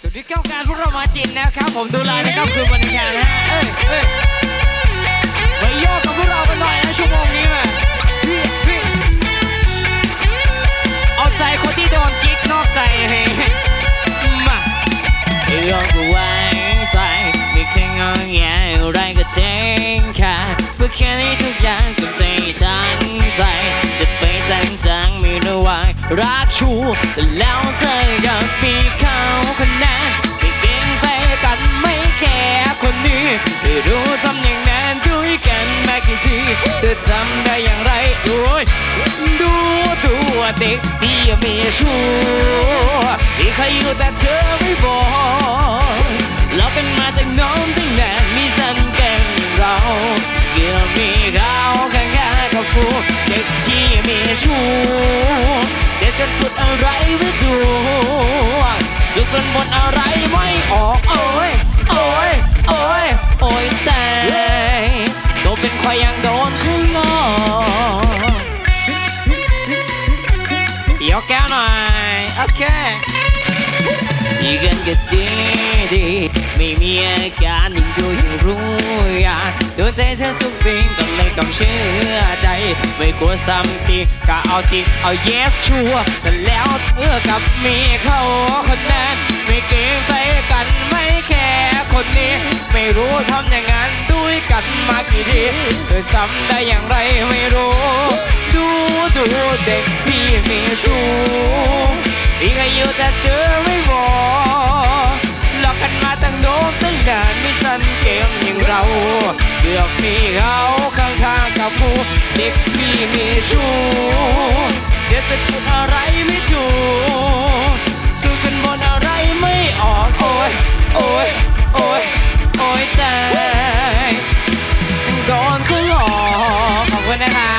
สวัสดีครับการพวกเรามาจินนะครับผมดูแลนะครับคือวันนี้นะฮะเอ้ยเอ้ยไปโยกกับพวกเรากันหน่อยนะชั่วโมงนี้มาพี่พี่เอาใจคนที่โดนกิ๊กนอกใจเฮ้ยมาเรื่องก็ไว้ใจไม่เคยงอแงอะไรก็เจ๊งค่ะเพื่อแค่นี้ทุกอย่างก็ใจทั้งใจจะไปจังจังไม่ระวังรักชูแต่แล้วเธอกับมีเขา รู้ทำอย่างนั้นด้วยกันมากี่ทีเธอทำได้อย่างไรโอ้ยดูตัวเด็กที่มีชู้ที่เคยอยู่แต่เธอไม่บอกเรากันมาจากน้องตั้งนานมีฉันแก่งเราเกี่ยวมีเขาข้างๆกับผู้เด็กที่มีชู้เจ็บจนพูดอะไรไม่ถูกจุดจนบนอะไรไม่ออก โอ้ย โอ้ยแต่ตัวเป็นควายยังโดนขึ้นมอยกแก้วหน่อย โอเคอีกกันก็ดีดี ไม่มีอาการยิ่งดูยิ่งรู้อยากดนใจเธอทุกสิ่งต้องเลยต้องเชื่อใจ ไม่กลัวซ้ำตีก็เอาจริงเอา yes ชัวร์แต่แล้วเมื่อกับมีเขาคนนั้นไม่เกรงใจกันไม่แค่คนนี้ ไม่รู้ทำอย่างนั้นด้วยกันมากี่ทีเธอซ้ำได้อย่างไรไม่รู้ ดูดูเด็กพี่มีชู้อีกอายุแต่เธอไม่บอก กันมาตั้งโน้นตั้งนานไม่ทันเกมอย่างเราเกือบมีเขาข้างๆกับผู้เด็กพี่มีชู้เดี๋ยวจะพูอะไรไม่ถูกคือกันบนอะไรไม่ออกโอ้ยโอ้ยโอ้ยโอ้ยแต่โดนเขาหลอกขอบคุณนะคะ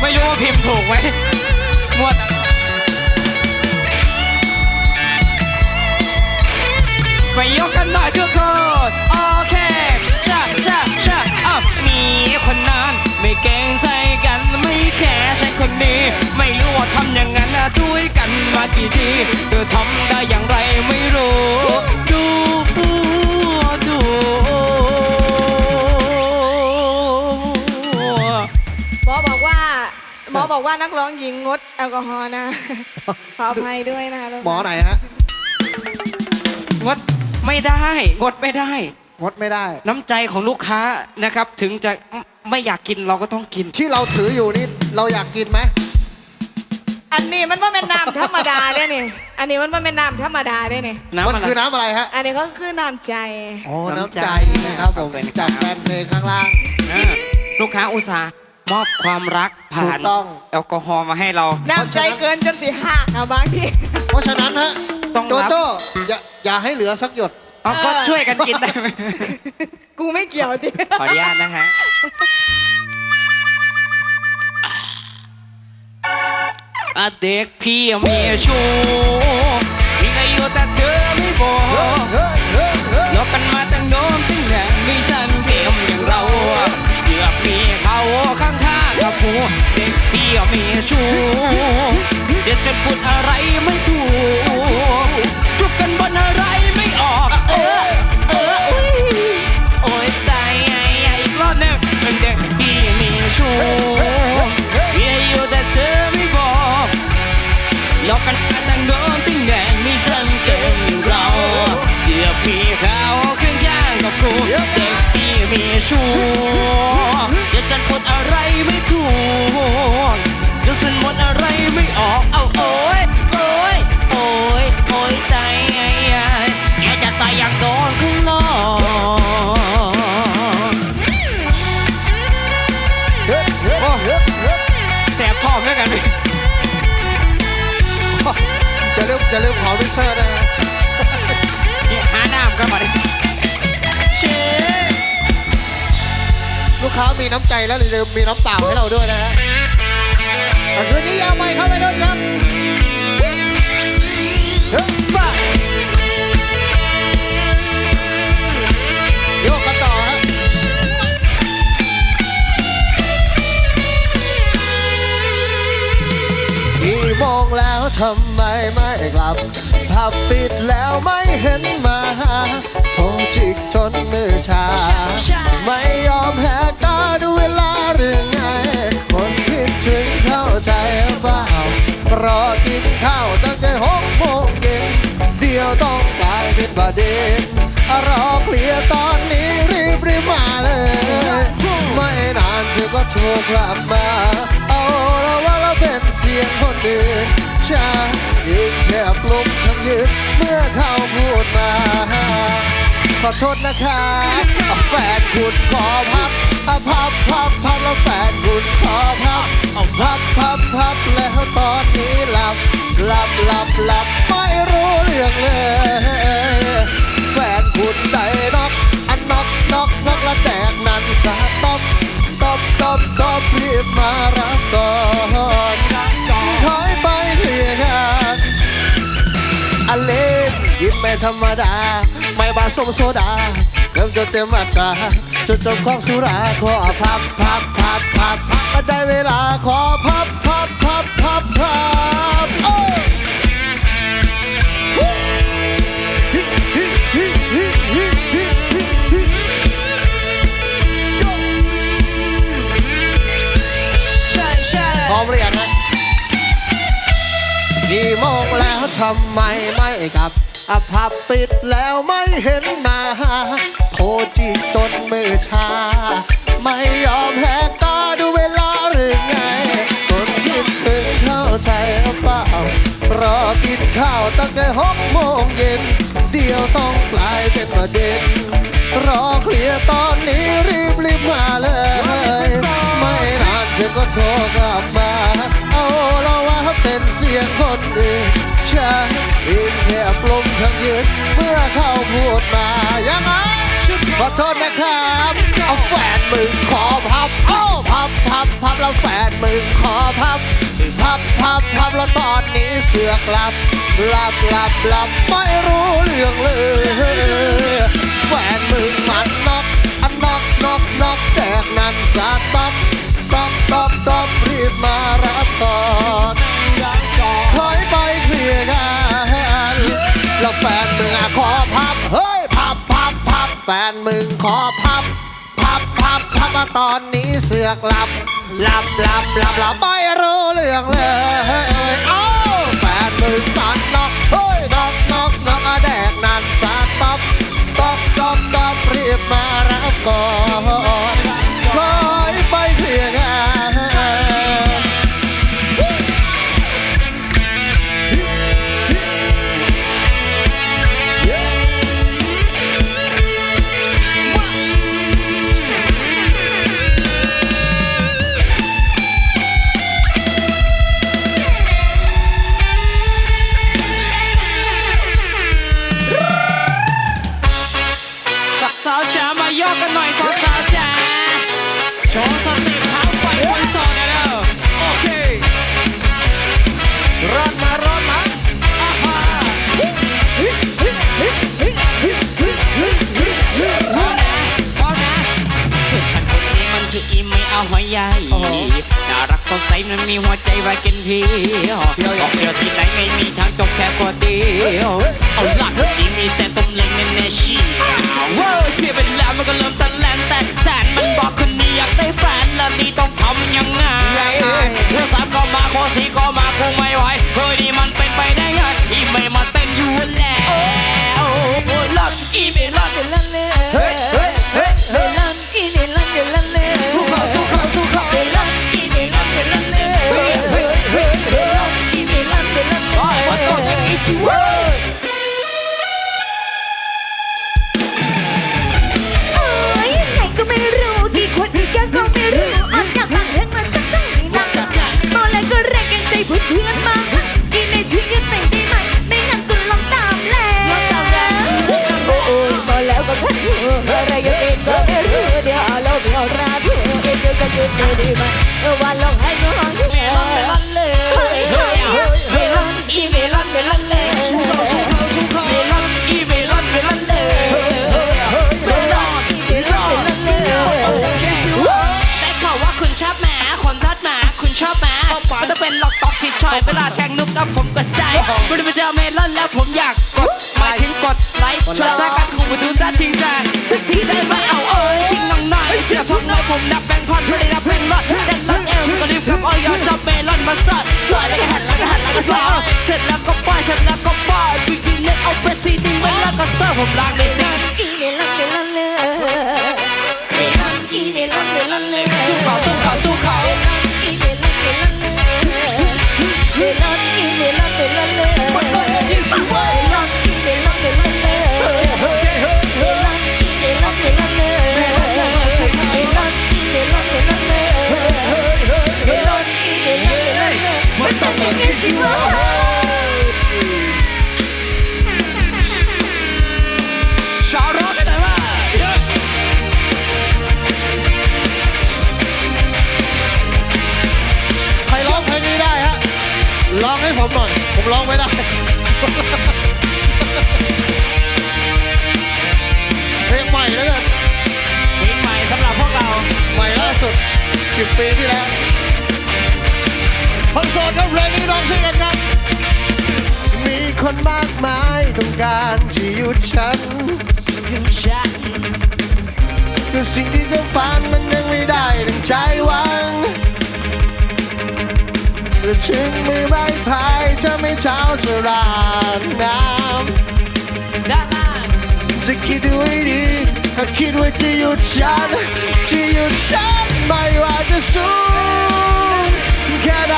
ไม่รู้ว่าพิมพ์ถูกไหม หน่อยทุกคนโอเคชาชาชาอ้าวมีคนนั้นไม่เกรงใจกันไม่แค่ใช่คนนี้ ไม่รู้ว่าทำอย่างนั้นนะด้วยกันมากี่ทีเธอทำได้อย่างไรไม่รู้ ดูดูหมอบอกว่า หมอบอกว่านักร้องหญิงงดแอลกอฮอล์นะ ขออภัยด้วยนะคะทุกคนหมอไหนฮะงด ไม่ได้ งดไม่ได้ งดไม่ได้ น้ำใจของลูกค้านะครับ ถึงจะไม่อยากกินเราก็ต้องกิน ที่เราถืออยู่นี่เราอยากกินไหมอันนี้มันว่าเป็นน้ำธรรมดาเด้นี่ อันนี้มันว่าเป็นน้ำธรรมดาเด้นี่ น้ำมันอะไร คือน้ำอะไรฮะอันนี้ก็คือน้ำใจ อ๋อน้ำน้ำใจใจนะครับผมขอบคุณครับ จากแฟนเพลงข้างล่าง อ่าลูกค้าอุตส่าห์มอบความรักผ่านถูกต้อง แอลกอฮอล์มาให้เรา น้ำใจเกินจนสีหักอะบางที เพราะฉะนั้นฮะต้องโจรับ โจ้อย่า อย่าให้เหลือสักหยด เอาก็ช่วยกันกินได้ไหมกูไม่เกี่ยวดิขออนุญาตนะฮะอะเด็กพี่มีชู้มีอายุแต่เธอไม่บอกเฮ้ยเฮ้ยเฮ้ยยกกันมาตั้งโน้มตั้งแต่มีฉันเพียมอย่างเราเกือบมีเขาข้างๆกับผู้เด็กพี่มีชู้เด็ดจนพูดอะไรไม่ มีชู้จะจันพูดอะไรไม่ถูกจะสันหมดอะไรไม่ออกเอาโอ้ยโอ้ยโอ้ยโอ้ยตายไอ้ไอ้แกจะตายอย่างโดนข้างนอกเฮ้ยเฮ้ยเฮ้ยแสบท้องด้วยกันเลยอย่าลืมอย่าลืมขอมิกเซอร์ด้นะ ค้ามีน้ำใจแล้วอย่าลืมมีน้ำเปล่าให้เราด้วยนะฮะแต่คืนนี้ยาวไปครับไปโดนครับเฮ้ยบ้าโยกกันต่อฮะพี่มองแล้วทำ ไมไม่กลับผับปิดแล้วไม่เห็นมาทรจิกจนมือชา ไม่ยอมแหกตาดูเวลาหรือไงคนคิดถึงเข้าใจเปล่ารอกินข้าวตั้งแต่หกโมงเย็นเดี๋ยวต้องกลายเป็นประเด็นรอเคลียร์ตอนนี้รีบรีบมาเลย ไม่นานเธอก็โทรกลับมา เอาละว่า เป็นเสียงคนอื่นฉันยิงแทบลมทั้งยืนเมื่อเขาพูดมา ขอโทษนะครับแฟนคุณขอพับอะพับพับพับแล้วแฟนคุณขอพับเอาพับพับพับแล้วตอนนี้หลับหลับหลับหลับไม่รู้เรื่องเลย แฟนคุณได้น็อกอันน็อกน็อกน็อกแล้วแตกนั้นสะตบต บตบตบรีบมารับก่อนถอยไปเคลียกันอเลนกินไม่ธรรมดา ไม่บาสมโซดาเริ่มจนเต็มอัตราจนจบของสุราขอพับพับพับพับมาได้เวลาขอพับพับพับพับพับโอ้ฮิฮิฮิฮิฮิฮิฮิ พร้อมหรือยังฮะกี่โมงแล้วทำไมไม่กลับอะพับปิดแล้วไม่เห็นมาโทรจีจนมือชา ไม่ยอมแหกตาดูเวลาหรือไงจนคิดถึงเข้าใจเปล่ารอกินข้าวตั้งแต่หกโมงเย็น เดี๋ยวต้องกลายเป็นประเด็น รอเคลียร์ตอนนี้รีบรีบมาเลย ไม่ เธอก็โทรกลับมา เอาล้วว่าเป็นเสียงคนอื่นฉันเองแทบลมทั้งยืนเมื่อเขาพูดมายังไงขอโทษนะครับ เอาแฟนมึงขอพับเอาพับพับพับแล้วแฟนมึงขอพับ พับพับพับแล้วตอนนี้เสือกลับหลับหลับหลับไม่รู้เรื่องเลยแฟนมึงมันน็อกอันน็อกน็อกน็อกแตกนั้นสาต๊อก ต๊อกต๊อกต๊อกรีบมารับก่อนถอยไปเคลียร์กันแล้วแฟนมึงอะขอพับ เฮ้ยพับพับพับแฟนมึงขอพับ พับพับพับมาตอนนี้เสือกหลับหลับหลับหลับหลับไม่รู้เรื่องเลยเอ้าแฟนมึงมันน็อกเฮ้ยน็อกน็อกน็อกอะแดกนั่นสาต๊อกต๊อกต๊อกต๊อกรีบมารับก่อน ใจไว้กินพี่ออกเดียวที่ไหนไม่มีทางจบแค่คนเดียวเอาหลักที่มีแสนต้มเล้งแน่ๆชีว้าวเพียเป็นแล้วมันก็เริ่มตันแลนแต่แสนมันบอกคนนี้อยากได้แฟนแล้วนี่ต้องทำยังไง มีคนอีกแกก็ไม่รู้อ่อนอยากบางเรื่องมันสักหน่อยนะตอนแรกก็แรงเกรงใจเพื่อนเพื่อนมากอีเมช่วยกันหน่ได้ไหมไม่งั้นก็ลองตามแล้วโอ้โอ้มาแล้วก็ขัดหัวอะไรกังเองก็ไม่รู้เดี๋ยวเอาเราไปเอาราเธอเองก็จะยืนไม่ดีไหมวันลองให้ก็ลองที่แม่ลัน อยเวลาแทงนุบก็ผมก็ใส่ไม่ได้ไปเจอเมลอนแล้วผมอยากกดหมายถึงกดไลค์ชวนใจกันคู่มาดูจ้าทิ้งใจสักทีได้ไหมเอาเอ้ยทิ้งน้องหน่อยเสียทองน้อยผมนับแบงค์พันเพื่อได้รับเพลงรอดแต่ลังเอวก็รีบขับออยอจับเมลอนมาสอดสวยแล้วก็หันแล้วก็หันแล้วก็สอดเสร็จแล้วก็ป้ายเสร็จแล้วก็ป้ายบิ๊กบิ๊กเล็กเอาไปซีดีไว้แล้วก็เสิร์ฟผมล้างในซิ ผมหน่อย ผมร้องไม่ได้เพลงใหม่แล้วกันเพลงใหม่สำหรับพวกเรา ใหม่ล่าสุดสิบปีที่แล้วคนโสดครับเพลงนี้ร้องช่วยกันครับ มีคนมากมายต้องการที่หยุดฉันฉันคือสิ่งที่เขาฝันมันยังไม่ได้ดังใจหวัง เมื่อถึงมือใบพายจะไม่เท้าจะรานน้ด้านล่างำจะคิดดูให้ดีถ้าคิดว่าจะหยุดฉันจะหยุดฉันไม่ว่าจะสูงแค่ไหน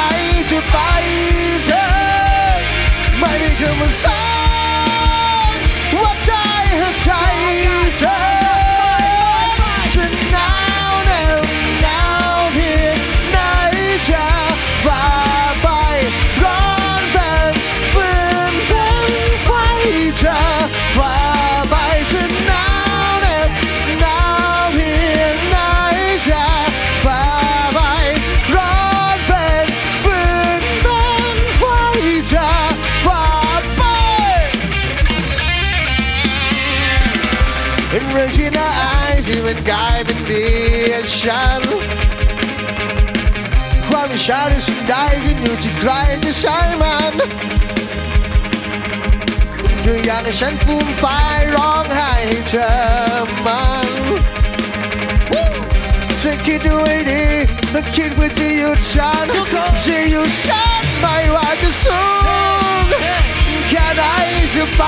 จะไปเธอไม่มีคำว่าสองว่าใจหักใจเธอ รื่องที่น่าอายที่มันกลายเป็นเดียฉัน ความอิจฉาหรือสิ่งใดขึ้นอยู่ที่ใครจะใช้มันเธออยากให้ฉันฟูมฟายร้องไห้ให้เธอมันเธอคิดดูให้ดีถ้าคิดว่าจะหยุดฉันจะหยุดฉันไม่ว่าจะสูงแค่ไหนจะไป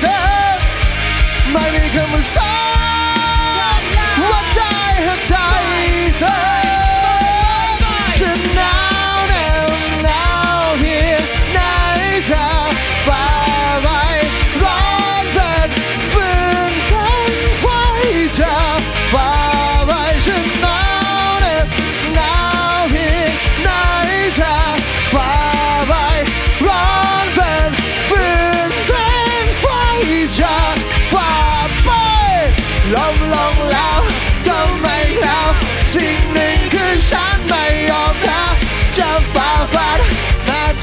เธอ ไม่มีคำว่าสองว่าใจหักใจเธอจะหนาวแน็บหนาวเพียงไหนเธอฝ่าไปร้อนเป็นฝืนเป็นไฟเธอฝ่าไปฉัน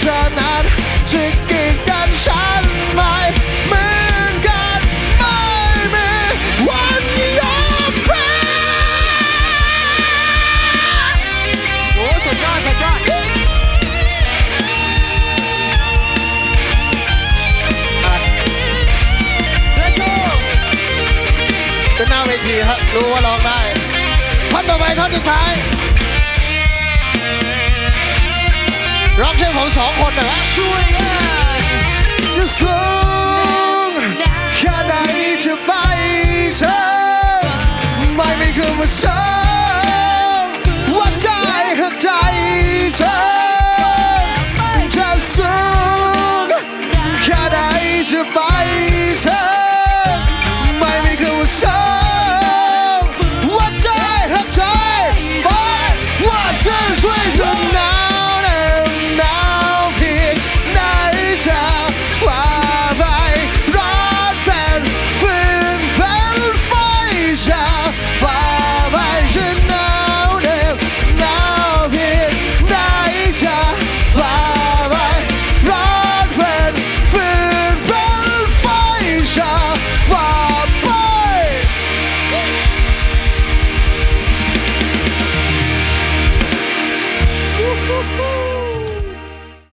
ธอนั้นจะกีดกันฉันไม่เหมือนกันไม่มีวันยอมแพ้โอ้สุดยอดสุดยอดเป็นหน้าเวทีครับรู้ว่าร้องได้ท่อนต่อไปท่อนสุดท้าย ร้องเช่นผมสองคนหน่อยฮะช่วยกันจะสูงแค่ไหนจะไปเธอไม่มีคำว่าสอ